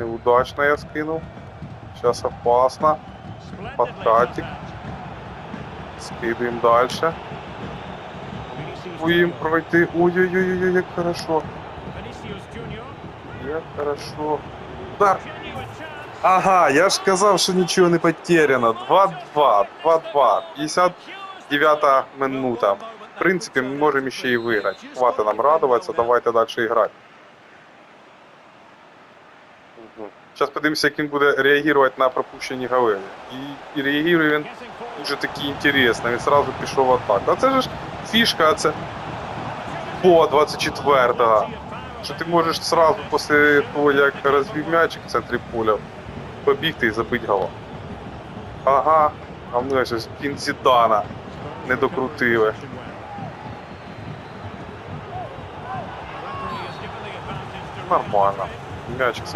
Неудачно я скинув. Сейчас опасно. Подкатик. Скидываем дальше. Будем пройти. Ой-ой-ой, як хорошо. Як хорошо. Удар. Ага, я ж казав, що нічого не потеряно. 2-2, 2-2. 59 минута. В принципі, ми можемо ще і виграти. Хватить нам радуватися, давайте далі грати. Зараз подивимося, як він буде реагувати на пропущені голи. І, і реагує він дуже таки інтересно. Він одразу пішов в атаку. А це ж фішка, це по 24-го. Що ти можеш сразу після того, як розвів м'ячик в центрі поля, побігти і забити гола. Ага, а ми ось пін Зідана не докрутили. Нормально. М'ячик